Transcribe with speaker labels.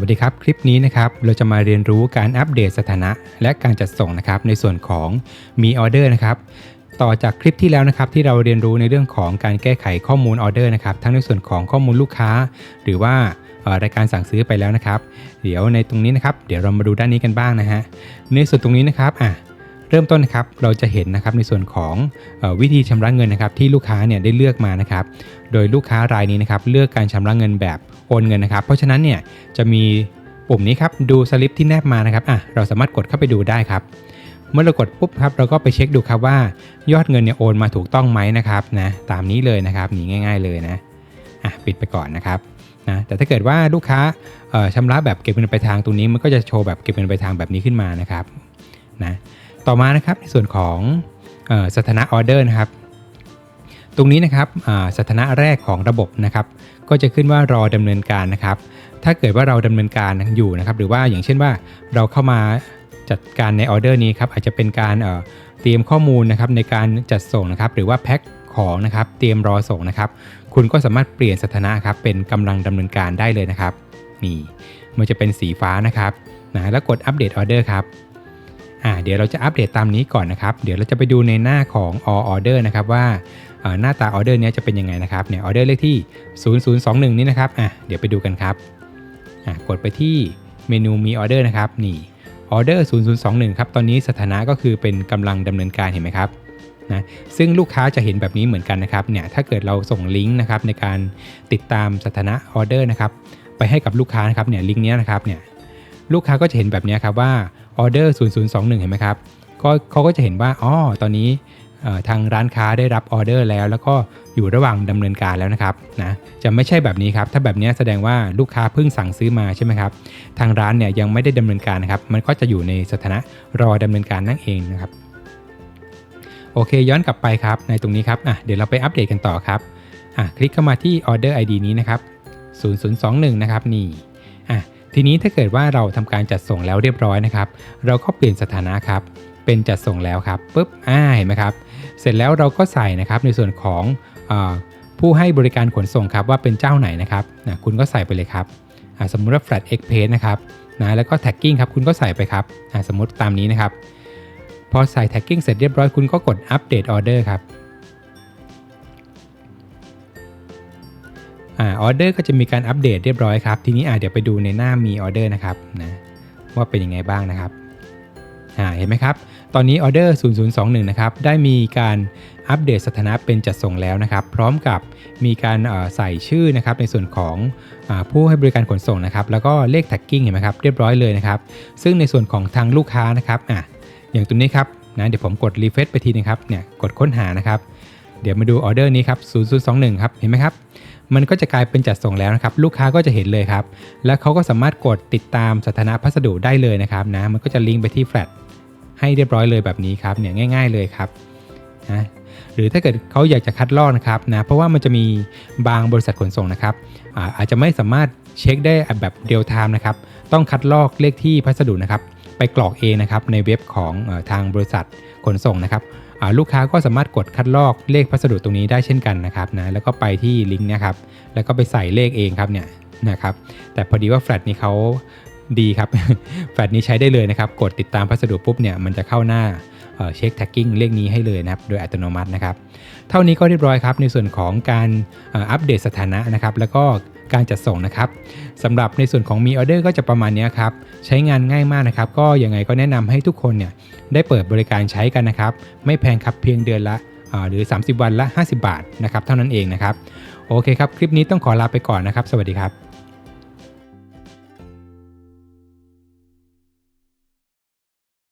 Speaker 1: วัสดีครับ คลิปนี้นะครับเราจะมาเรียนรู้การอัปเดตสถานะ และการจัดส่งนะครับในส่วนของมีออเดอร์นะครับต่อจากคลิปที่แล้วนะครับที่เราเรียนรู้ในเรื่องของการแก้ไขข้อมูลออเดอร์นะครับทั้งในส่วนของข้อมูลลูกค้า หรือว่ารายการสั่งซื้อไปแล้วนะครับ เดี๋ยวในตรงนี้นะครับ เดี๋ยวเรามาดูด้านนี้กันบ้างนะฮะในส่วนตรงนี้นะครับอะเริ่มต้นนะครับเราจะเห็นนะครับในส่วนของอวิธีชำระเงินนะครับที่ลูกค้าเนี่ยได้เลือกมานะครับ โดยลูกค้ารายนี้นะครับเลือกการชำระเงินแบบ โอนเงินนะครับ เพราะฉะนั้นเนี่ยจะมีปุ่มนี้ครับดูสลิปที่แนบมานะครับอะเราสามารถกดเข้าไปดูได้ครับ เมื่อเรากดปุ๊บครับเราก็ไปเช็คดูครับว่า ยอดเงินเนี่ยโอนมาถูกต้องไหมนะครับนะตามนี้เลยนะครับนีง่าย ๆเลยนะอะปิดไปก่อนนะครับนะแต่ถ้าเกิดว่าลูกค้าเอ่อชำระแบบเก็บเงินปลายทางตรงนี้มันก็จะโชว์แบบเก็บเงินปลายทางแบบนี้ขึ้นมานะครับนะต่อมานะครับในส่วนของออสถานะออเดอร์นะครับ ตรงนี้นะครับสถานะแรกของระบบนะครับก็จะขึ้นว่ารอดำเนินการนะครับ ถ้าเกิดว่าเราดำเนินการอยู่นะครับ หรือว่าอย่างเช่นว่าเราเข้ามาจัดการในออเดอร์นี้ครับอาจจะเป็นการเตรียมข้อมูลนะครับในการจัดส่งนะครับ หรือว่าแพ็คของนะครับเตรียมรอส่งนะครับ คุณก็สามารถเปลี่ยนสถานะครับเป็นกำลังดำเนินการได้เลยนะครับนี่มันจะเป็นสีฟ้านะครับนะแล้วกดอัปเดตออเดอร์ครับ อ่าเดี๋ยวเราจะอัปเดตตามนี้ก่อนนะครับ เดี๋ยวเราจะไปดูในหน้าของ all order นะครับว่าหน้าตาออเดอร์นี้จะเป็นยังไงนะครับเนี่ยออเดอร์เลขที่ 0021 นี่นะครับอะเดี๋ยวไปดูกันครับอะกดไปที่เมนูมีออเดอร์นะครับนี่ออเดอร์0021 ครับตอนนี้สถานะก็คือเป็นกำลังดำเนินการเห็นไหมครับนะซึ่งลูกค้าจะเห็นแบบนี้เหมือนกันนะครับเนี่ยถ้าเกิดเราส่งลิงก์นะครับในการติดตามสถานะออเดอร์นะครับไปให้กับลูกค้านะครับเนี่ยลิงก์นี้นะครับเนี่ยลูกค้าก็จะเห็นแบบนี้ครับว่า ออเดอร์0021 เห็นไหมครับก็เขาก็จะเห็นว่าอ๋อตอนนี้ทางร้านค้าได้รับออเดอร์แล้ว แล้วก็อยู่ระหว่างดำเนินการแล้วนะครับนะจะไม่ใช่แบบนี้ครับ ถ้าแบบนี้แสดงว่าลูกค้าเพิ่งสั่งซื้อมาใช่ไหมครับ ทางร้านเนี่ยยังไม่ได้ดำเนินการนะครับ มันก็จะอยู่ในสถานะรอดำเนินการนั่นเองนะครับ โอเคย้อนกลับไปครับในตรงนี้ครับอะเดี๋ยวเราไปอัปเดตกันต่อครับอะคลิกเข้ามาที่ Order ID นี้นะครับ0021 นะครับนี่อะ ทีนี้ถ้าเกิดว่าเราทำการจัดส่งแล้วเรียบร้อยนะครับ เราก็เปลี่ยนสถานะครับ เป็นจัดส่งแล้วครับปุ๊บอ่าเห็นไหมครับ เสร็จแล้วเราก็ใส่นะครับในส่วนของอผู้ให้บริการขนส่งครับว่าเป็นเจ้าไหนนะครับนะคุณก็ใส่ไปเลยครับสมมุติว่า Flat Express นะครับนะแล้วก็ Tagging ครับคุณก็ใส่ไปครับสมมติตามนี้นะครับ พอใส่ Tagging เสร็จเรียบร้อยคุณก็กด Update Order ครับ อ่าออเดอร์ก็จะมีการอัปเดตเรียบร้อยครับ ทีนี้อ่าเดี๋ยวไปดูในหน้ามีออเดอร์นะครับนะว่าเป็นยังไงบ้างนะครับอ่าเห็นไหมครับ ตอนนี้ออเดอร์ 0021 นะครับ ได้มีการอัปเดตสถานะเป็นจัดส่งแล้วนะครับ พร้อมกับมีการใส่ชื่อนะครับในส่วนของอผู้ให้บริการขนส่งนะครับ แล้วก็เลขแท็กกิ้งเห็นไหมครับ เรียบร้อยเลยนะครับ ซึ่งในส่วนของทางลูกค้านะครับอะอย่างตัวนี้ครับนะเดี๋ยวผมกดรีเฟซไปทีนึงครับเนี่ยกดค้นหานะครับ เดี๋ยวมาดูออเดอร์นี้ครับ0021ครับเห็นไหมครับมันก็จะกลายเป็นจัดส่งแล้วนะครับ ลูกค้าก็จะเห็นเลยครับ แล้วเขาก็สามารถกดติดตามสถานะพัสดุได้เลยนะครับนะมันก็จะลิงก์ไปที่แฟลชให้เรียบร้อยเลยแบบนี้ครับเนี่ยง่าย ๆเลยครับนะหรือถ้าเกิดเขาอยากจะคัดลอกนะครับนะเพราะว่ามันจะมีบางบริษัทขนส่งนะครับอาอาจจะไม่สามารถเช็คได้แบบเรียลไทม์นะครับต้องคัดลอกเลขที่พัสดุนะครับ ไปกรอกเองนะครับในเว็บของออทางบริษัทขนส่งนะครับ ลูกค้าก็สามารถกดคัดลอกเลขพัสดุตรงนี้ได้เช่นกันนะครับนะแล้วก็ไปที่ลิงก์นะครับแล้วก็ไปใส่เลขเองครับเนี่ยนะครับแต่พอดีว่าแฟลตนี้เขา ดีครับ แฟลตนี้ใช้ได้เลยนะครับ กดติดตามพัสดุปุ๊บเนี่ยมันจะเข้าหน้าเช็คแท็กกิ้งเลขนี้ให้เลยนะครับ โดยอัตโนมัตินะครับ เท่านี้ก็เรียบร้อยครับ ในส่วนของการอัปเดตสถานะนะครับ แล้วก็การจัดส่งนะครับสำหรับในส่วนของมีออเดอร์ก็จะประมาณนี้ครับ ใช้งานง่ายมากนะครับ ก็ยังไงก็แนะนำให้ทุกคนเนี่ยได้เปิดบริการใช้กันนะครับ ไม่แพงครับเพียงเดือนละหรือ 30 วันละ 50 บาทนะครับ เท่านั้นเองนะครับ โอเคครับ คลิปนี้ต้องขอลาไปก่อนนะครับ สวัสดีครับ